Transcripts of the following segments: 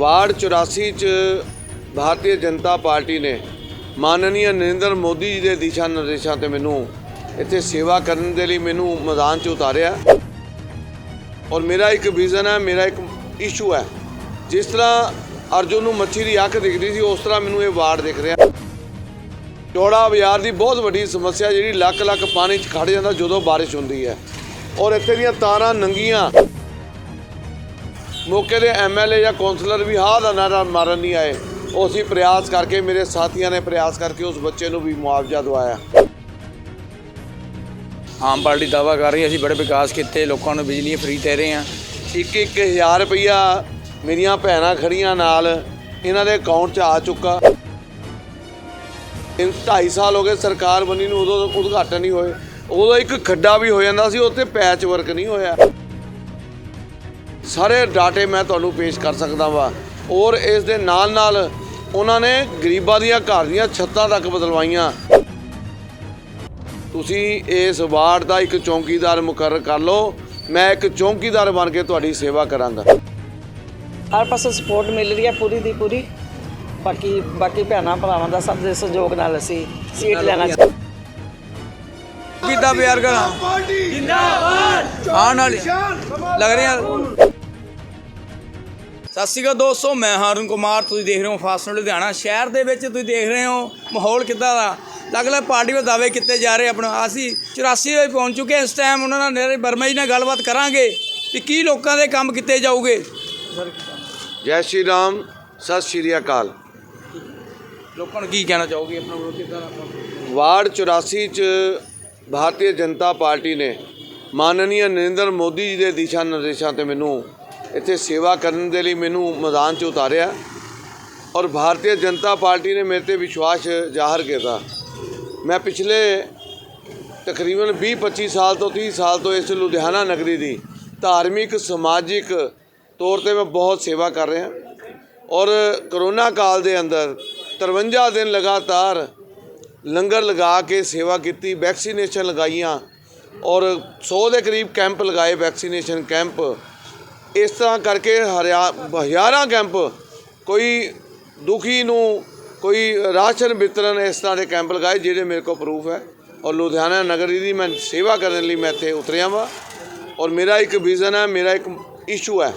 Ward 84 ਚ Bharatiya Janata party ਨੇ ਮਾਨਨੀय ਨਰਿੰਦਰ ਮੋਦੀ ਜੀ ਦੇ ਦਿਸ਼ਾ ਨਿਰਦੇਸ਼ਾਂ ਤੇ ਮੈਨੂੰ ਇੱਥੇ ਸੇਵਾ ਕਰਨ ਦੇ ਲਈ ਮੈਨੂੰ ਮੈਦਾਨ 'ਚ ਉਤਾਰਿਆ। ਔਰ ਮੇਰਾ ਇੱਕ ਵਿਜ਼ਨ ਹੈ, ਮੇਰਾ ਇੱਕ ਇਸ਼ੂ ਹੈ। ਜਿਸ ਤਰ੍ਹਾਂ ਅਰਜੁਨ ਨੂੰ ਮੱਛੀ ਦੀ ਅੱਖ ਦਿਖਦੀ ਸੀ, ਉਸ ਤਰ੍ਹਾਂ ਮੈਨੂੰ ਇਹ ਵਾਰਡ ਦਿਖ ਰਿਹਾ। ਚੌੜਾ ਬਾਜ਼ਾਰ ਦੀ ਬਹੁਤ ਵੱਡੀ ਸਮੱਸਿਆ ਜਿਹੜੀ ਲੱਖ ਲੱਖ ਪਾਣੀ 'ਚ ਖੜ ਜਾਂਦਾ ਜਦੋਂ ਬਾਰਿਸ਼ ਹੁੰਦੀ ਹੈ। ਔਰ ਇੱਥੇ ਦੀਆਂ ਤਾਰਾਂ ਨੰਗੀਆਂ ਮੌਕੇ ਦੇ ਐਮਐਲਏ ਜਾਂ ਕੌਂਸਲਰ ਵੀ ਹਾਂ ਦਾ ਨਾਰਾ ਮਾਰਨ ਨਹੀਂ ਆਏ। ਉਹ ਅਸੀਂ ਪ੍ਰਯਾਸ ਕਰਕੇ ਮੇਰੇ ਸਾਥੀਆਂ ਨੇ ਪ੍ਰਯਾਸ ਕਰਕੇ ਉਸ ਬੱਚੇ ਨੂੰ ਵੀ ਮੁਆਵਜ਼ਾ ਦਵਾਇਆ। ਆਮ ਪਾਰਟੀ ਦਾਵਾ ਕਰ ਰਹੀ ਹੈ ਅਸੀਂ ਬੜੇ ਵਿਕਾਸ ਕੀਤੇ ਲੋਕਾਂ ਨੂੰ ਬਿਜਲੀ ਫ੍ਰੀ ਦੇ ਰਹੇ ਹਾਂ। ਇੱਕ ਇੱਕ ਹਜ਼ਾਰ ਰੁਪਈਆ ਮੇਰੀਆਂ ਭੈਣਾਂ ਖੜੀਆਂ ਨਾਲ ਇਹਨਾਂ ਦੇ ਅਕਾਊਂਟ 'ਚ ਆ ਚੁੱਕਾ। ਇਹ 2.5 ਸਾਲ ਹੋ ਗਏ ਸਰਕਾਰ ਬਣੀ ਨੂੰ ਉਦੋਂ ਉਦਘਾਟਨ ਨਹੀਂ ਹੋਏ। ਉਦੋਂ ਇੱਕ ਖੱਡਾ ਵੀ ਹੋ ਜਾਂਦਾ ਸੀ ਉੱਥੇ ਪੈਚ ਵਰਕ ਨਹੀਂ ਹੋਇਆ। ਸਾਰੇ ਡਾਟੇ ਮੈਂ ਤੁਹਾਨੂੰ ਪੇਸ਼ ਕਰ ਸਕਦਾ ਵਾਂ। ਔਰ ਇਸ ਦੇ ਨਾਲ ਨਾਲ ਉਹਨਾਂ ਨੇ ਗਰੀਬਾਂ ਦੀਆਂ ਘਰ ਦੀਆਂ ਛੱਤਾਂ ਤੱਕ ਬਦਲਵਾਈਆਂ। ਤੁਸੀਂ ਇਸ ਵਾਰਡ ਦਾ ਇੱਕ ਚੌਂਕੀਦਾਰ ਮੁਕਰਰ ਕਰ ਲਓ। ਮੈਂ ਇੱਕ ਚੌਂਕੀਦਾਰ ਬਣ ਕੇ ਤੁਹਾਡੀ ਸੇਵਾ ਕਰਾਂਗਾ। ਹਰ ਪਾਸੋਂ ਸਪੋਰਟ ਮਿਲ ਰਹੀ ਹੈ ਪੂਰੀ ਦੀ ਪੂਰੀ। ਬਾਕੀ ਬਾਕੀ ਭੈਣਾਂ ਭਰਾਵਾਂ ਦਾ ਸਭ ਦੇ ਸਹਿਯੋਗ ਨਾਲ ਅਸੀਂ ਸੀਟ ਲੈਣਾ ਚਾਹੁੰਦੇ ਕਿੱਦਾਂ ਪਿਆਰ ਕਰਾਂ? ਜਿੰਦਾਬਾਦ! ਆਉਣ ਵਾਲੀ ਲੱਗ ਰਿਹਾ ਸਤਿ ਸ਼੍ਰੀ ਅਕਾਲ ਦੋਸਤੋ ਮੈਂ ਹਾਰਨ ਕੁਮਾਰ ਤੁਸੀਂ ਦੇਖ ਰਹੇ ਹੋ ਫਾਸਟ ਲੁਧਿਆਣਾ ਸ਼ਹਿਰ ਦੇ ਵਿੱਚ ਤੁਸੀਂ ਦੇਖ ਰਹੇ ਹੋ ਮਾਹੌਲ ਕਿੱਦਾਂ ਦਾ? ਅਲੱਗ-ਅਲੱਗ ਪਾਰਟੀ ਦੇ ਦਾਅਵੇ ਕੀਤੇ ਜਾ ਰਹੇ ਆਪਣਾ। ਅਸੀਂ 84 ਵਿੱਚ ਪਹੁੰਚ ਚੁੱਕੇ ਇਸ ਟਾਈਮ ਉਹਨਾਂ ਨਾਲ ਨਰੇ ਵਰਮਾ ਜੀ ਨਾਲ ਗੱਲਬਾਤ ਕਰਾਂਗੇ ਕਿ ਕੀ ਲੋਕਾਂ ਦੇ ਕੰਮ ਕੀਤੇ ਜਾਊਗੇ। ਜੈ ਸ਼੍ਰੀ ਰਾਮ ਸਤਿ ਸ਼੍ਰੀ ਅਕਾਲ। ਲੋਕਾਂ ਨੂੰ ਕੀ ਕਹਿਣਾ ਚਾਹੋਗੇ? ਆਪਣਾ ਵਿਰੋਧ ਕਿੱਦਾਂ ਦਾ ਵਾਰਡ 84 ਚ ਭਾਰਤੀ ਜਨਤਾ ਪਾਰਟੀ ਨੇ ਮਾਨਨੀय ਨਰਿੰਦਰ ਮੋਦੀ ਜੀ ਦੇ ਦਿਸ਼ਾ ਨਿਰਦੇਸ਼ਾਂ ਤੇ ਮੈਨੂੰ ਇੱਥੇ ਸੇਵਾ ਕਰਨ ਦੇ ਲਈ ਮੈਨੂੰ ਮੈਦਾਨ 'ਚ ਉਤਾਰਿਆ ਔਰ ਭਾਰਤੀ ਜਨਤਾ ਪਾਰਟੀ ਨੇ ਮੇਰੇ ਤੇ ਵਿਸ਼ਵਾਸ ਜ਼ਾਹਰ ਕੀਤਾ। ਮੈਂ ਪਿਛਲੇ ਤਕਰੀਬਨ 20-25 ਸਾਲ ਤੋਂ 30 ਸਾਲ ਤੋਂ ਇਸ ਲੁਧਿਆਣਾ ਨਗਰੀ ਦੀ ਧਾਰਮਿਕ, ਸਮਾਜਿਕ ਤੌਰ ਤੇ ਮੈਂ ਬਹੁਤ ਸੇਵਾ ਕਰ ਰਿਹਾ ਔਰ ਕਰੋਨਾ ਕਾਲ ਦੇ ਅੰਦਰ 53 ਦਿਨ ਲਗਾਤਾਰ ਲੰਗਰ ਲਗਾ ਕੇ ਸੇਵਾ ਕੀਤੀ, ਵੈਕਸੀਨੇਸ਼ਨ ਲਗਾਈਆਂ ਔਰ 100 ਦੇ ਕਰੀਬ ਕੈਂਪ ਲਗਾਏ, ਵੈਕਸੀਨੇਸ਼ਨ ਕੈਂਪ ਇਸ ਤਰ੍ਹਾਂ ਕਰਕੇ ਹਰਿਆ- ਹਜ਼ਾਰਾਂ ਕੈਂਪ ਕੋਈ ਦੁਖੀ ਨੂੰ ਕੋਈ ਰਾਸ਼ਨ ਵਿਤਰਨ ਇਸ ਤਰ੍ਹਾਂ ਦੇ ਕੈਂਪ ਲਗਾਏ, ਜਿਹੜੇ ਮੇਰੇ ਕੋਲ ਪ੍ਰੂਫ ਹੈ। ਔਰ ਲੁਧਿਆਣਾ ਨਗਰ ਦੀ ਮੈਂ ਸੇਵਾ ਕਰਨ ਲਈ ਮੈਂ ਇੱਥੇ ਉਤਰਿਆ ਵਾਂ। ਔਰ ਮੇਰਾ ਇੱਕ ਵਿਜ਼ਨ ਹੈ, ਮੇਰਾ ਇੱਕ ਇਸ਼ੂ ਹੈ।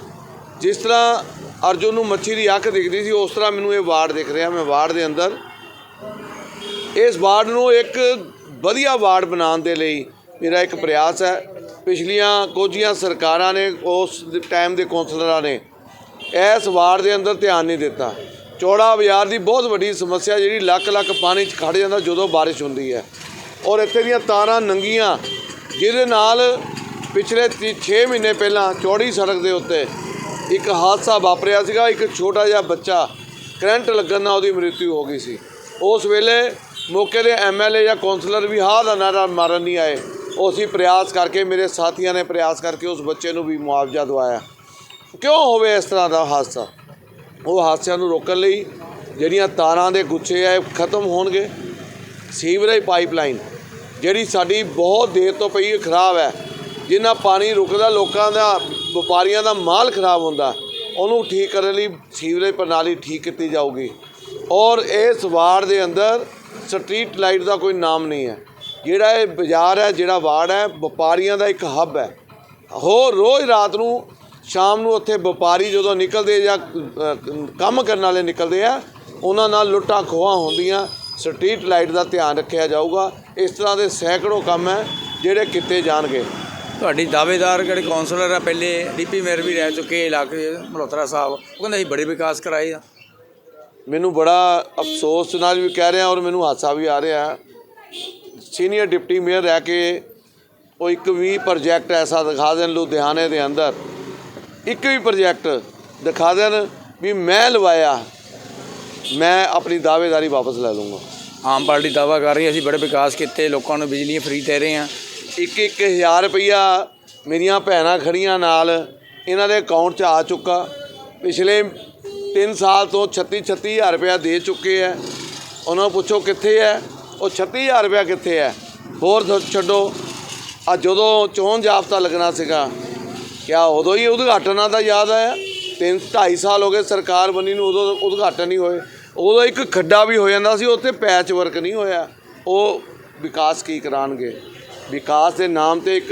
ਜਿਸ ਤਰ੍ਹਾਂ ਅਰਜੁਨ ਨੂੰ ਮੱਛੀ ਦੀ ਅੱਖ ਦਿਖਦੀ ਸੀ, ਉਸ ਤਰ੍ਹਾਂ ਮੈਨੂੰ ਇਹ ਵਾਰਡ ਦਿਖ ਰਿਹਾ, ਮੈਂ ਵਾਰਡ ਦੇ ਅੰਦਰ। ਇਸ ਵਾਰਡ ਨੂੰ ਇੱਕ ਵਧੀਆ ਵਾਰਡ ਬਣਾਉਣ ਦੇ ਲਈ ਮੇਰਾ ਇੱਕ ਪ੍ਰਯਾਸ ਹੈ। ਪਿਛਲੀਆਂ ਕੋਝੀਆਂ ਸਰਕਾਰਾਂ ਨੇ, ਉਸ ਟਾਈਮ ਦੇ ਕੌਂਸਲਰਾਂ ਨੇ, ਇਸ ਵਾਰ ਦੇ ਅੰਦਰ ਧਿਆਨ ਨਹੀਂ ਦਿੱਤਾ। ਚੌੜਾ ਬਾਜ਼ਾਰ ਦੀ ਬਹੁਤ ਵੱਡੀ ਸਮੱਸਿਆ ਜਿਹੜੀ ਲੱਖ ਲੱਖ ਪਾਣੀ 'ਚ ਖੜ ਜਾਂਦਾ ਜਦੋਂ ਬਾਰਿਸ਼ ਹੁੰਦੀ ਹੈ। ਔਰ ਇੱਥੇ ਦੀਆਂ ਤਾਰਾਂ ਨੰਗੀਆਂ, ਜਿਹਦੇ ਨਾਲ ਪਿਛਲੇ 6 ਮਹੀਨੇ ਪਹਿਲਾਂ ਚੌੜੀ ਸੜਕ ਦੇ ਉੱਤੇ ਇੱਕ ਹਾਦਸਾ ਵਾਪਰਿਆ ਸੀਗਾ। ਇੱਕ ਛੋਟਾ ਜਿਹਾ ਬੱਚਾ ਕਰੰਟ ਲੱਗਣ ਨਾਲ ਉਹਦੀ ਮ੍ਰਿਤੂ ਹੋ ਗਈ ਸੀ। ਉਸ ਵੇਲੇ ਮੌਕੇ ਦੇ ਐਮਐਲਏ ਜਾਂ ਕੌਂਸਲਰ ਵੀ ਹਾਂ ਦਾ ਨਾਰਾ ਮਾਰਨ ਨਹੀਂ ਆਏ। ਉਹ ਅਸੀਂ ਪ੍ਰਯਾਸ ਕਰਕੇ, ਮੇਰੇ ਸਾਥੀਆਂ ਨੇ ਪ੍ਰਯਾਸ ਕਰਕੇ ਉਸ ਬੱਚੇ ਨੂੰ ਵੀ ਮੁਆਵਜ਼ਾ ਦਵਾਇਆ। ਕਿਉਂ ਹੋਵੇ ਇਸ ਤਰ੍ਹਾਂ ਦਾ ਹਾਦਸਾ? ਉਹ ਹਾਦਸਿਆਂ ਨੂੰ ਰੋਕਣ ਲਈ ਜਿਹੜੀਆਂ ਤਾਰਾਂ ਦੇ ਗੁੱਛੇ ਆ ਖਤਮ ਹੋਣਗੇ। ਸੀਵਰੇਜ ਪਾਈਪਲਾਈਨ, ਜਿਹੜੀ ਸਾਡੀ ਬਹੁਤ ਦੇਰ ਤੋਂ ਪਈ ਖਰਾਬ ਹੈ, ਜਿੰਨਾ ਪਾਣੀ ਰੁਕਦਾ, ਲੋਕਾਂ ਦਾ, ਵਪਾਰੀਆਂ ਦਾ ਮਾਲ ਖਰਾਬ ਹੁੰਦਾ, ਉਹਨੂੰ ਠੀਕ ਕਰਨ ਲਈ ਸੀਵਰੇਜ ਪ੍ਰਣਾਲੀ ਠੀਕ ਕੀਤੀ ਜਾਊਗੀ। ਔਰ ਇਸ ਵਾਰਡ ਦੇ ਅੰਦਰ ਸਟਰੀਟ ਲਾਈਟ ਦਾ ਕੋਈ ਨਾਮ ਨਹੀਂ ਹੈ। ਜਿਹੜਾ ਇਹ ਬਾਜ਼ਾਰ ਹੈ ਜਿਹੜਾ ਵਾਰਡ ਹੈ ਵਪਾਰੀਆਂ ਦਾ ਇੱਕ ਹੱਬ ਹੈ। ਹੋ ਰੋਜ਼ ਰਾਤ ਨੂੰ ਸ਼ਾਮ ਨੂੰ ਉੱਥੇ ਵਪਾਰੀ ਜਦੋਂ ਨਿਕਲਦੇ ਜਾਂ ਕੰਮ ਕਰਨ ਵਾਲੇ ਨਿਕਲਦੇ ਆ ਉਹਨਾਂ ਨਾਲ ਲੁੱਟਾਂ ਖੋਹਾਂ ਹੁੰਦੀਆਂ। ਸਟਰੀਟ ਲਾਈਟ ਦਾ ਧਿਆਨ ਰੱਖਿਆ ਜਾਊਗਾ। ਇਸ ਤਰ੍ਹਾਂ ਦੇ ਸੈਂਕੜੋ ਕੰਮ ਹੈ ਜਿਹੜੇ ਕੀਤੇ ਜਾਣਗੇ। ਤੁਹਾਡੀ ਦਾਅਵੇਦਾਰ ਜਿਹੜੇ ਕਾਉਂਸਲਰ ਆ? ਪਹਿਲੇ ਡੀਪੀ ਮੇਅਰ ਵੀ ਰਹਿ ਚੁੱਕੇ ਇਲਾਕੇ ਦੇ, ਮਲਹੋਤਰਾ ਸਾਹਿਬ। ਉਹ ਕਹਿੰਦੇ ਅਸੀਂ ਬੜੇ ਵਿਕਾਸ ਕਰਾਏ ਆ। ਮੈਨੂੰ ਬੜਾ ਅਫਸੋਸ ਨਾਲ ਵੀ ਕਹਿ ਰਿਹਾ ਔਰ ਮੈਨੂੰ ਹਾਸਾ ਵੀ ਆ ਰਿਹਾ। ਸੀਨੀਅਰ ਡਿਪਟੀ ਮੇਅਰ ਰਹਿ ਕੇ ਉਹ ਇੱਕ ਵੀ ਪ੍ਰੋਜੈਕਟ ਐਸਾ ਦਿਖਾ ਦੇਣ ਲੁਧਿਆਣੇ ਦੇ ਅੰਦਰ ਇੱਕ ਵੀ ਪ੍ਰੋਜੈਕਟ ਦਿਖਾ ਦੇਣ ਵੀ ਮੈਂ ਲਵਾਇਆ ਮੈਂ ਆਪਣੀ ਦਾਅਵੇਦਾਰੀ ਵਾਪਸ ਲੈ ਲੂੰਗਾ ਆਮ ਪਾਰਟੀ ਦਾਵਾ ਕਰ ਰਹੀ ਹੈ ਅਸੀਂ ਬੜੇ ਵਿਕਾਸ ਕੀਤੇ ਲੋਕਾਂ ਨੂੰ ਬਿਜਲੀ ਫ੍ਰੀ ਦੇ ਰਹੇ ਹਾਂ। ਇੱਕ ਇੱਕ ਹਜ਼ਾਰ ਰੁਪਈਆ ਮੇਰੀਆਂ ਭੈਣਾਂ ਖੜੀਆਂ ਨਾਲ ਇਹਨਾਂ ਦੇ ਅਕਾਊਂਟ 'ਚ ਆ ਚੁੱਕਾ। ਪਿਛਲੇ 3 ਸਾਲ ਤੋਂ 36 36000 ਰੁਪਇਆ ਦੇ ਚੁੱਕੇ ਹੈ। ਉਹਨਾਂ ਨੂੰ ਪੁੱਛੋ ਕਿੱਥੇ ਹੈ? ਉਹ 36000 ਰੁਪਇਆ ਕਿੱਥੇ ਹੈ? ਹੋਰ ਛੱਡੋ। ਆ ਜਦੋਂ ਚੋਣ ਜਾਬਤਾ ਲੱਗਣਾ ਸੀਗਾ, ਕਿਆ ਉਦੋਂ ਹੀ ਉਦਘਾਟਨਾਂ ਦਾ ਯਾਦ ਆਇਆ? ਤਿੰਨ 2.5 ਸਾਲ ਹੋ ਗਏ ਸਰਕਾਰ ਬਣੀ ਨੂੰ, ਉਦੋਂ ਉਦਘਾਟਨ ਨਹੀਂ ਹੋਏ। ਉਦੋਂ ਇੱਕ ਖੱਡਾ ਵੀ ਹੋ ਜਾਂਦਾ ਸੀ, ਉੱਥੇ ਪੈਚ ਵਰਕ ਨਹੀਂ ਹੋਇਆ। ਉਹ ਵਿਕਾਸ ਕੀ ਕਰਾਣਗੇ? ਵਿਕਾਸ ਦੇ ਨਾਮ ਤੇ ਇੱਕ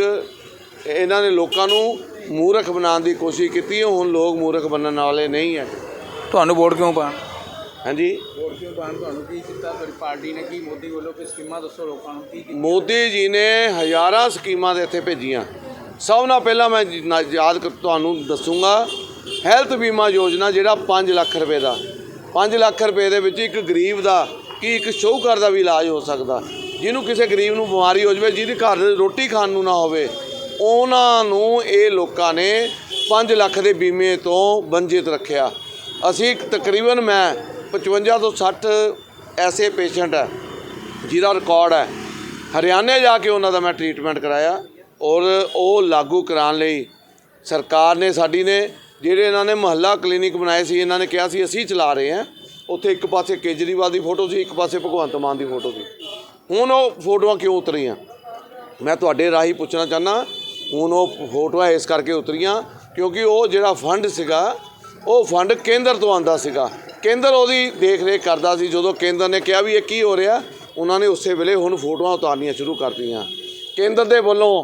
ਇਹਨਾਂ ਨੇ ਲੋਕਾਂ ਨੂੰ ਮੂਰਖ ਬਣਾਉਣ ਦੀ ਕੋਸ਼ਿਸ਼ ਕੀਤੀ, ਹੁਣ ਲੋਕ ਮੂਰਖ ਬਣਨ ਵਾਲੇ ਨਹੀਂ ਹੈ। ਤੁਹਾਨੂੰ ਵੋਟ ਕਿਉਂ ਪਾਣ ਹਾਂਜੀ। ਵੋਟ ਕਿਉਂ ਪਾਣ ਤੁਹਾਨੂੰ ਕੀ ਕੀਤਾ ਤੁਹਾਡੀ ਪਾਰਟੀ ਨੇ ਕੀ ਮੋਦੀ ਵੱਲੋਂ ਕੋਈ ਸਕੀਮਾਂ ਦੱਸੋ ਲੋਕਾਂ ਨੂੰ? ਕੀ ਮੋਦੀ ਜੀ ਨੇ ਹਜ਼ਾਰਾਂ ਸਕੀਮਾਂ ਦੇ ਇੱਥੇ ਭੇਜੀਆਂ। ਸਭ ਨਾਲ ਪਹਿਲਾਂ ਮੈਂ ਯਾਦ ਤੁਹਾਨੂੰ ਦੱਸੂਗਾ। ਹੈਲਥ ਬੀਮਾ ਯੋਜਨਾ ਜਿਹੜਾ 5 ਲੱਖ ਰੁਪਏ ਦਾ। 5 ਲੱਖ ਰੁਪਏ ਦੇ ਵਿੱਚ ਇੱਕ ਗਰੀਬ ਦਾ ਕੀ ਇੱਕ ਸ਼ੌਹਕਾਰ ਦਾ ਵੀ ਇਲਾਜ ਹੋ ਸਕਦਾ। ਜਿਹਨੂੰ ਕਿਸੇ ਗਰੀਬ ਨੂੰ ਬਿਮਾਰੀ ਹੋ ਜਾਵੇ ਜਿਹਦੇ ਘਰ ਰੋਟੀ ਖਾਣ ਨੂੰ ਨਾ ਹੋਵੇ ਉਹਨਾਂ ਨੂੰ ਇਹ ਲੋਕਾਂ ਨੇ 5 ਲੱਖ ਦੇ ਬੀਮੇ ਤੋਂ ਵੰਚਿਤ ਰੱਖਿਆ। ਅਸੀਂ ਤਕਰੀਬਨ ਮੈਂ 55 ਤੋਂ 60 ਐਸੇ ਪੇਸ਼ੈਂਟ ਹੈ, ਜਿਹਦਾ ਰਿਕਾਰਡ ਹੈ। ਹਰਿਆਣੇ ਜਾ ਕੇ ਉਹਨਾਂ ਦਾ ਮੈਂ ਟ੍ਰੀਟਮੈਂਟ ਕਰਾਇਆ ਔਰ ਉਹ ਲਾਗੂ ਕਰਾਉਣ ਲਈ ਸਰਕਾਰ ਨੇ, ਸਾਡੀ ਨੇ, ਜਿਹੜੇ ਇਹਨਾਂ ਨੇ ਮਹੱਲਾ ਕਲੀਨਿਕ ਬਣਾਏ ਸੀ, ਇਹਨਾਂ ਨੇ ਕਿਹਾ ਸੀ, ਅਸੀਂ ਚਲਾ ਰਹੇ ਹਾਂ। ਉੱਥੇ ਇੱਕ ਪਾਸੇ ਕੇਜਰੀਵਾਲ ਦੀ ਫੋਟੋ ਸੀ, ਇੱਕ ਪਾਸੇ ਭਗਵੰਤ ਮਾਨ ਦੀ ਫੋਟੋ ਸੀ। ਹੁਣ ਉਹ ਫੋਟੋਆਂ ਕਿਉਂ ਉਤਰੀਆਂ? ਮੈਂ ਤੁਹਾਡੇ ਰਾਹੀਂ ਪੁੱਛਣਾ ਚਾਹਨਾ ਹੁਣ ਉਹ ਫੋਟੋਆਂ ਇਸ ਕਰਕੇ ਉਤਰੀਆਂ ਕਿਉਂਕਿ ਉਹ ਜਿਹੜਾ ਫੰਡ ਸੀਗਾ, ਉਹ ਫੰਡ ਕੇਂਦਰ ਤੋਂ ਆਂਦਾ ਸੀਗਾ। ਕੇਂਦਰ ਉਹਦੀ ਦੇਖ ਰੇਖ ਕਰਦਾ ਸੀ ਜਦੋਂ ਕੇਂਦਰ ਨੇ ਕਿਹਾ ਵੀ ਇਹ ਕੀ ਹੋ ਰਿਹਾ ਉਹਨਾਂ ਨੇ ਉਸੇ ਵੇਲੇ ਹੁਣ ਫੋਟੋਆਂ ਉਤਾਰਨੀਆਂ ਸ਼ੁਰੂ ਕਰਤੀਆਂ ਕੇਂਦਰ ਦੇ ਵੱਲੋਂ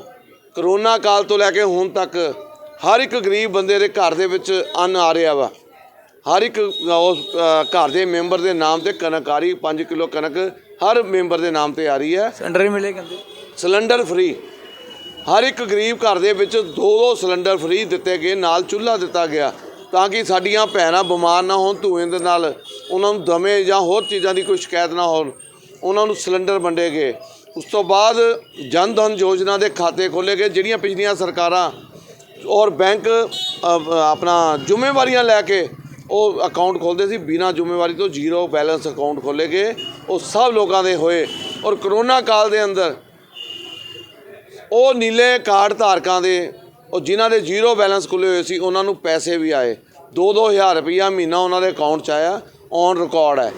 ਕਰੋਨਾ ਕਾਲ ਤੋਂ ਲੈ ਕੇ ਹੁਣ ਤੱਕ ਹਰ ਇੱਕ ਗਰੀਬ ਬੰਦੇ ਦੇ ਘਰ ਦੇ ਵਿੱਚ ਅੰਨ ਆ ਰਿਹਾ ਵਾ। ਹਰ ਇੱਕ ਉਸ ਘਰ ਦੇ ਮੈਂਬਰ ਦੇ ਨਾਮ ਤੇ ਕਣਕ ਆ ਰਹੀ 5 ਕਿਲੋ ਕਣਕ ਹਰ ਮੈਂਬਰ ਦੇ ਨਾਮ ਤੇ ਆ ਰਹੀ ਹੈ। ਸਿਲੰਡਰ ਹੀ ਮਿਲੇ ਕਹਿੰਦੇ। Cylinder free. ਹਰ ਇੱਕ ਗਰੀਬ ਘਰ ਦੇ ਵਿੱਚ ਦੋ ਦੋ ਸਿਲੰਡਰ ਫ੍ਰੀ ਦਿੱਤੇ ਗਏ ਨਾਲ ਚੁੱਲ੍ਹਾ ਦਿੱਤਾ ਗਿਆ। ਤਾਂ ਕਿ ਸਾਡੀਆਂ ਭੈਣਾਂ ਬਿਮਾਰ ਨਾ ਹੋਣ, ਧੂਏ ਦੇ ਨਾਲ ਉਹਨਾਂ ਨੂੰ ਦਮੇ ਜਾਂ ਹੋਰ ਚੀਜ਼ਾਂ ਦੀ ਕੋਈ ਸ਼ਿਕਾਇਤ ਨਾ ਹੋਣ, ਉਹਨਾਂ ਨੂੰ ਸਿਲੰਡਰ ਵੰਡੇ ਗਏ। ਉਸ ਤੋਂ ਬਾਅਦ ਜਨ ਧਨ ਯੋਜਨਾ ਦੇ ਖਾਤੇ ਖੋਲ੍ਹੇ ਗਏ, ਜਿਹੜੀਆਂ ਪਿਛਲੀਆਂ ਸਰਕਾਰਾਂ ਔਰ ਬੈਂਕ ਆਪਣਾ ਜ਼ਿੰਮੇਵਾਰੀਆਂ ਲੈ ਕੇ ਉਹ ਅਕਾਊਂਟ ਖੋਲਦੇ ਸੀ। ਬਿਨਾਂ ਜ਼ਿੰਮੇਵਾਰੀ ਤੋਂ ਜ਼ੀਰੋ ਬੈਲੈਂਸ ਅਕਾਊਂਟ ਖੋਲ੍ਹੇ ਗਏ। ਉਹ ਸਭ ਲੋਕਾਂ ਦੇ ਹੋਏ ਔਰ ਕਰੋਨਾ ਕਾਲ ਦੇ ਅੰਦਰ ਉਹ ਨੀਲੇ ਕਾਰਡ ਧਾਰਕਾਂ ਦੇ, ਉਹ ਜਿਨ੍ਹਾਂ ਦੇ ਜ਼ੀਰੋ ਬੈਲੈਂਸ ਖੁੱਲੇ ਹੋਏ ਸੀ, ਉਹਨਾਂ ਨੂੰ ਪੈਸੇ ਵੀ ਆਏ। 2-2000 ਰੁਪਈਆ ਮਹੀਨਾ ਉਹਨਾਂ ਦੇ ਅਕਾਊਂਟ 'ਚ ਆਇਆ ਔਨ ਰਿਕਾਰਡ ਹੈ।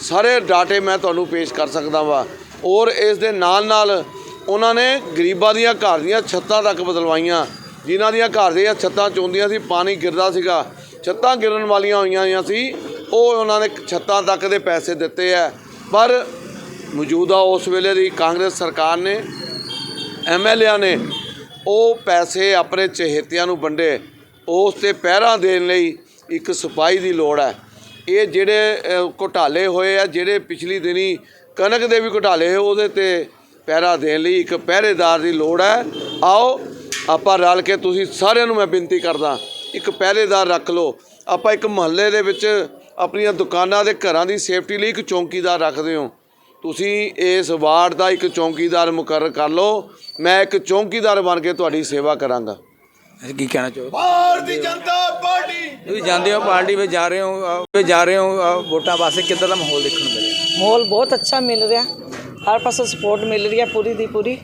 ਸਾਰੇ ਡਾਟੇ ਮੈਂ ਤੁਹਾਨੂੰ ਪੇਸ਼ ਕਰ ਸਕਦਾ ਵਾਂ। ਔਰ ਇਸ ਦੇ ਨਾਲ ਨਾਲ ਉਹਨਾਂ ਨੇ ਗਰੀਬਾਂ ਦੀਆਂ ਘਰ ਦੀਆਂ ਛੱਤਾਂ ਤੱਕ ਬਦਲਵਾਈਆਂ। ਜਿਨ੍ਹਾਂ ਦੀਆਂ ਘਰ ਦੀਆਂ ਛੱਤਾਂ ਚੋਂਦੀਆਂ ਸੀ, ਪਾਣੀ ਗਿਰਦਾ ਸੀਗਾ। ਛੱਤਾਂ ਗਿਰਨ ਵਾਲੀਆਂ ਹੋਈਆਂ ਹੋਈਆਂ ਸੀ, ਉਹ ਉਹਨਾਂ ਨੇ ਛੱਤਾਂ ਤੱਕ ਦੇ ਪੈਸੇ ਦਿੱਤੇ ਹੈ। ਪਰ ਮੌਜੂਦਾ ਉਸ ਵੇਲੇ ਦੀ ਕਾਂਗਰਸ ਸਰਕਾਰ ਨੇ ਐਮਐਲਏਆਂ ਨੇ, ਉਹ ਪੈਸੇ ਆਪਣੇ ਚਹੇਤਿਆਂ ਨੂੰ ਵੰਡੇ। ਉਸ ਤੇ ਪਹਿਰਾ ਦੇਣ ਲਈ ਇੱਕ ਸਿਪਾਹੀ ਦੀ ਲੋੜ ਹੈ। ਇਹ ਜਿਹੜੇ ਅ, ਘੁਟਾਲੇ ਹੋਏ ਆ ਜਿਹੜੇ ਪਿਛਲੀ ਦਿਨੀ ਕਣਕ ਦੇ ਵੀ ਘੁਟਾਲੇ ਹੋਏ ਉਹਦੇ ਤੇ ਪਹਿਰਾ ਦੇਣ ਲਈ ਇੱਕ ਪਹਿਰੇਦਾਰ ਦੀ ਲੋੜ ਹੈ। ਆਓ ਆਪਾਂ ਰਲ ਕੇ ਤੁਸੀਂ ਸਾਰਿਆਂ ਨੂੰ ਮੈਂ ਬੇਨਤੀ ਕਰਦਾ ਇੱਕ ਪਹਿਰੇਦਾਰ ਰੱਖ ਲਓ। ਆਪਾਂ ਇੱਕ ਮਹੱਲੇ ਦੇ ਵਿੱਚ ਆਪਣੀਆਂ ਦੁਕਾਨਾਂ ਦੇ ਘਰਾਂ ਦੀ ਸੇਫਟੀ ਲਈ ਇੱਕ ਚੌਂਕੀਦਾਰ ਰੱਖਦੇ ਹੋ। ਤੁਸੀਂ ਇਸ ਵਾਰਡ ਦਾ ਇੱਕ ਚੌਂਕੀਦਾਰ ਮੁਕਰਰ ਕਰ ਲਓ। ਮੈਂ ਇੱਕ ਚੌਂਕੀਦਾਰ ਬਣ ਕੇ ਤੁਹਾਡੀ ਸੇਵਾ ਕਰਾਂਗਾ। ਅਸੀਂ ਕੀ ਕਹਿਣਾ ਚਾਹੋ ਭਾਰਤੀ ਜਨਤਾ ਪਾਰਟੀ। ਤੁਸੀਂ ਜਾਂਦੇ ਹੋ ਪਾਰਟੀ ਵਿੱਚ ਜਾ ਰਹੇ ਹੋ ਵਿੱਚ ਜਾ ਰਹੇ ਹੋ ਵੋਟਾਂ ਪਾਸੇ ਕਿੱਦਾਂ ਦਾ ਮਾਹੌਲ ਦੇਖਣ ਨੂੰ ਮਿਲਿਆ? ਮਾਹੌਲ ਬਹੁਤ ਅੱਛਾ ਮਿਲ ਰਿਹਾ। ਹਰ ਪਾਸੋਂ ਸਪੋਰਟ ਮਿਲ ਰਹੀ ਹੈ ਪੂਰੀ ਦੀ ਪੂਰੀ।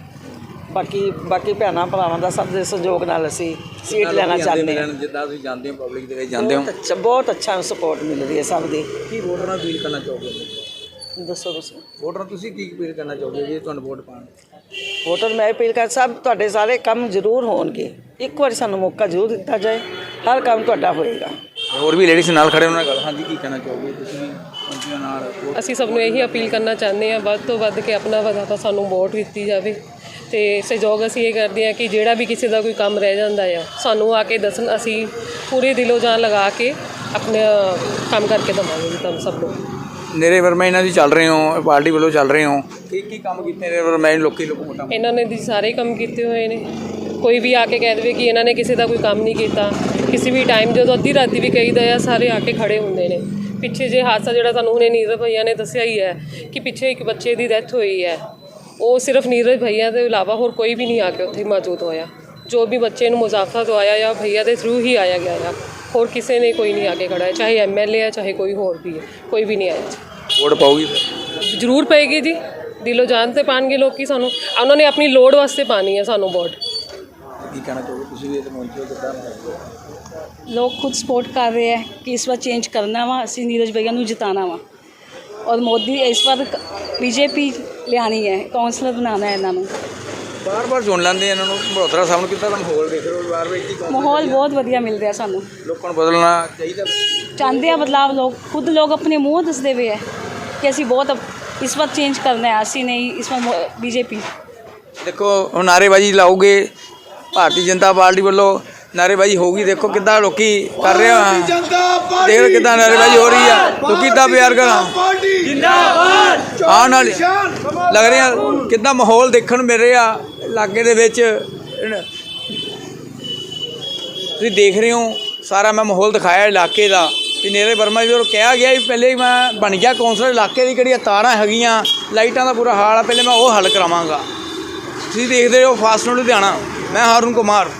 ਬਾਕੀ ਬਾਕੀ ਭੈਣਾਂ ਭਰਾਵਾਂ ਦਾ ਸਭ ਦੇ ਸਹਿਯੋਗ ਨਾਲ ਅਸੀਂ ਸੀਟ ਲੈਣਾ ਚਾਹੁੰਦੇ ਹਾਂ। ਜਿੱਦਾਂ ਤੁਸੀਂ ਜਾਂਦੇ ਹੋ ਪਬਲਿਕ ਦੇ ਵਿੱਚ ਜਾਂਦੇ ਹੋ? ਬਹੁਤ ਅੱਛਾ ਬਹੁਤ ਅੱਛਾ ਸਪੋਰਟ ਮਿਲ ਰਹੀ ਹੈ ਸਭ ਦੀ। ਕੀ ਵੋਟਰਾਂ ਨੂੰ ਅਪੀਲ ਕਰਨਾ ਚਾਹੋਗੇ? ਦੱਸੋ ਦੱਸੋ। ਵੋਟਰਾਂ ਤੁਸੀਂ ਕੀ ਅਪੀਲ ਕਰਨਾ ਚਾਹੋਗੇ ਜੇ ਤੁਹਾਨੂੰ ਵੋਟ ਪਾਣ ਵੋਟਰ ਮੈਂ ਅਪੀਲ ਕਰ ਸਭ ਤੁਹਾਡੇ ਸਾਰੇ ਕੰਮ ਜ਼ਰੂਰ ਹੋਣਗੇ। ਇੱਕ ਵਾਰੀ ਸਾਨੂੰ ਮੌਕਾ ਜ਼ਰੂਰ ਦਿੱਤਾ ਜਾਏ। ਹਰ ਕੰਮ ਤੁਹਾਡਾ ਹੋਏਗਾ। ਹੋਰ ਵੀ ਲੇਡੀਜ਼ ਨਾਲ ਖੜੇ ਉਹਨਾਂ ਨਾਲ ਗੱਲ ਹਾਂਜੀ ਕੀ ਕਹਿਣਾ ਚਾਹੋਗੇ ਤੁਸੀਂ? ਪੰਚੀਆਂ ਨਾਲ ਅਸੀਂ ਸਭ ਨੂੰ ਇਹੀ ਅਪੀਲ ਕਰਨਾ ਚਾਹੁੰਦੇ ਹਾਂ ਵੱਧ ਤੋਂ ਵੱਧ ਕੇ ਆਪਣਾ ਵਧਾ ਸਾਨੂੰ ਵੋਟ ਦਿੱਤੀ ਜਾਵੇ। ਤੇ ਸਹਿਯੋਗ ਅਸੀਂ ਇਹ ਕਰਦੇ ਹਾਂ ਕਿ ਜਿਹੜਾ ਵੀ ਕਿਸੇ ਦਾ ਕੋਈ ਕੰਮ ਰਹਿ ਜਾਂਦਾ ਆ ਸਾਨੂੰ ਆ ਕੇ ਦੱਸਣ ਅਸੀਂ ਪੂਰੇ ਦਿਲੋਂ ਜਾਨ ਲਗਾ ਕੇ ਆਪਣਾ ਕੰਮ ਕਰਕੇ ਦਵਾਂਗੇ ਤੁਹਾਨੂੰ ਸਭ ਨੂੰ। ਨੇਰੇ ਵਰਮਾ ਇਹਨਾਂ ਦੀ ਚੱਲ ਰਹੇ ਹੋ ਪਾਰਟੀ ਵੱਲੋਂ ਚੱਲ ਰਹੇ ਹੋ। ਕੀ ਕੀ ਕੰਮ ਕੀਤੇ ਨੇਰੇ ਵਰਮਾ ਲੋਕੀ ਲੋਕ ਵੋਟਾਂ ਇਹਨਾਂ ਨੇ ਜੀ ਸਾਰੇ ਕੰਮ ਕੀਤੇ ਹੋਏ ਨੇ। ਕੋਈ ਵੀ ਆ ਕੇ ਕਹਿ ਦੇਵੇ ਕਿ ਇਹਨਾਂ ਨੇ ਕਿਸੇ ਦਾ ਕੋਈ ਕੰਮ ਨਹੀਂ ਕੀਤਾ। ਕਿਸੇ ਵੀ ਟਾਈਮ ਜਦੋਂ ਅੱਧੀ ਰਾਤੀ ਵੀ ਕਹੀਦਾ ਆ ਸਾਰੇ ਆ ਕੇ ਖੜੇ ਹੁੰਦੇ ਨੇ। ਪਿੱਛੇ ਜੇ ਹਾਦਸਾ ਜਿਹੜਾ ਤੁਹਾਨੂੰ ਹੁਣੇ ਨੀਰਜ ਭਈਆ ਨੇ ਦੱਸਿਆ ਹੀ ਹੈ ਕਿ ਪਿੱਛੇ ਇੱਕ ਬੱਚੇ ਦੀ ਡੈਥ ਹੋਈ ਹੈ। ਉਹ ਸਿਰਫ ਨੀਰਜ ਭਈਆ ਦੇ ਇਲਾਵਾ ਹੋਰ ਕੋਈ ਵੀ ਨਹੀਂ ਆ ਕੇ ਉੱਥੇ ਮੌਜੂਦ ਹੋਇਆ। ਜੋ ਵੀ ਬੱਚੇ ਨੂੰ ਮੁਜ਼ਾਫਾ ਤੋਂ ਆਇਆ ਜਾਂ ਭਈਆ ਦੇ ਥਰੂ ਹੀ ਆਇਆ ਗਿਆ ਆ। ਹੋਰ ਕਿਸੇ ਨੇ ਕੋਈ ਨਹੀਂ ਆ ਕੇ ਖੜਾ ਹੈ ਚਾਹੇ ਐਮਐਲਏ ਹੈ ਚਾਹੇ ਕੋਈ ਹੋਰ ਵੀ ਹੈ ਕੋਈ ਵੀ ਨਹੀਂ ਆਇਆ ਜੀ। ਵੋਟ ਪਾਉਗੀ ਫਿਰ? ਜ਼ਰੂਰ ਪਏਗੀ ਜੀ। ਦਿਲੋਂ ਜਾਨ ਤੇ ਪਾਣਗੇ ਲੋਕੀ ਸਾਨੂੰ। ਉਹਨਾਂ ਨੇ ਆਪਣੀ ਲੋੜ ਵਾਸਤੇ ਪਾਣੀ ਹੈ ਸਾਨੂੰ ਵੋਟ। ਕੀ ਕਹਿਣਾ ਚਾਹੋਗੇ? ਤੁਸੀਂ ਵੀ ਪਹੁੰਚੇ ਹੋ ਕਿੱਦਾਂ ਲੋਕ ਖੁਦ ਸਪੋਰਟ ਕਰ ਰਹੇ ਹੈ ਕਿ ਇਸ ਵਾਰ ਚੇਂਜ ਕਰਨਾ ਵਾ ਅਸੀਂ ਨੀਰਜ ਭਈਆ ਨੂੰ ਜਿਤਾਣਾ ਵਾ। ਔਰ ਮੋਦੀ ਇਸ ਵਾਰ ਬੀਜੇਪੀ ਲਿਆਣੀ ਹੈ ਕਾਉਂਸਲਰ ਬਣਾਉਣਾ ਹੈ ਇਹਨਾਂ ਨੂੰ। ਬਾਰ-ਬਾਰ ਚੁਣ ਲੈਂਦੇ ਇਹਨਾਂ ਨੂੰ ਮਹੋਤਰਾ ਸਾਹਿਬ ਨੂੰ ਕਿੱਦਾਂ ਦਾ ਮਾਹੌਲ ਦੇਖ ਰਹੇ ਹੋ ਬਾਰ ਵਿੱਚ ਹੀ ਕੌਣ- ਮਾਹੌਲ ਬਹੁਤ ਵਧੀਆ ਮਿਲ ਰਿਹਾ ਸਾਨੂੰ। ਲੋਕਾਂ ਨੂੰ ਬਦਲਣਾ ਚਾਹੀਦਾ। ਚਾਹੁੰਦੇ ਆ ਬਦਲਾਵ ਲੋਕ ਖੁਦ ਲੋਕ ਆਪਣੇ ਮੂੰਹ ਦੱਸਦੇ ਪਏ ਹੈ ਕਿ ਅਸੀਂ ਬਹੁਤ ਇਸ ਵਾਰ ਚੇਂਜ ਕਰਨਾ ਹੈ ਅਸੀਂ ਨਹੀਂ ਇਸ ਵਾਰ ਬੀਜੇਪੀ। ਦੇਖੋ ਹੁਣ ਨਾਅਰੇਬਾਜ਼ੀ ਲਾਓਗੇ ਭਾਰਤੀ ਜਨਤਾ ਪਾਰਟੀ ਵੱਲੋਂ ਨਾਅਰੇਬਾਜ਼ੀ ਹੋਊਗੀ ਦੇਖੋ ਕਿੱਦਾਂ ਲੋਕੀ ਕਰ ਰਹੇ ਆ। ਦੇਖ ਕਿੱਦਾਂ ਨਾਅਰੇਬਾਜ਼ੀ ਹੋ ਰਹੀ ਆ। ਲੋਕੀ ਕਿੱਦਾਂ ਪਿਆਰ ਕਰਾਂ। ਜਿੰਦਾਬਾਦ ਆਉਣ ਵਾਲੀ ਲੱਗ ਰਿਹਾ ਕਿੱਦਾਂ ਮਾਹੌਲ ਦੇਖਣ ਨੂੰ ਮਿਲ ਰਿਹਾ। ਇਲਾਕੇ ਦੇ ਵਿੱਚ ਤੁਸੀਂ ਦੇਖ ਰਹੇ ਹੋ, ਸਾਰਾ ਮੈਂ ਮਾਹੌਲ ਦਿਖਾਇਆ ਇਲਾਕੇ ਦਾ। ਵੀ ਨੀਰਜ ਵਰਮਾ ਜੀ ਵੱਲੋਂ ਕਿਹਾ ਗਿਆ ਵੀ ਪਹਿਲੇ ਮੈਂ ਬਣ ਗਿਆ ਕੌਂਸਲਰ, ਇਲਾਕੇ ਦੀ ਕਿਹੜੀਆਂ ਤਾਰਾਂ ਹੈਗੀਆਂ, ਲਾਈਟਾਂ ਦਾ ਪੂਰਾ ਹਾਲ ਆ, ਪਹਿਲੇ ਮੈਂ ਉਹ ਹੱਲ ਕਰਾਵਾਂਗਾ। ਤੁਸੀਂ ਦੇਖਦੇ ਹੋ ਫਾਸਟ ਲੁਧਿਆਣਾ, ਮੈਂ ਹਾਰਨ ਕੁਮਾਰ।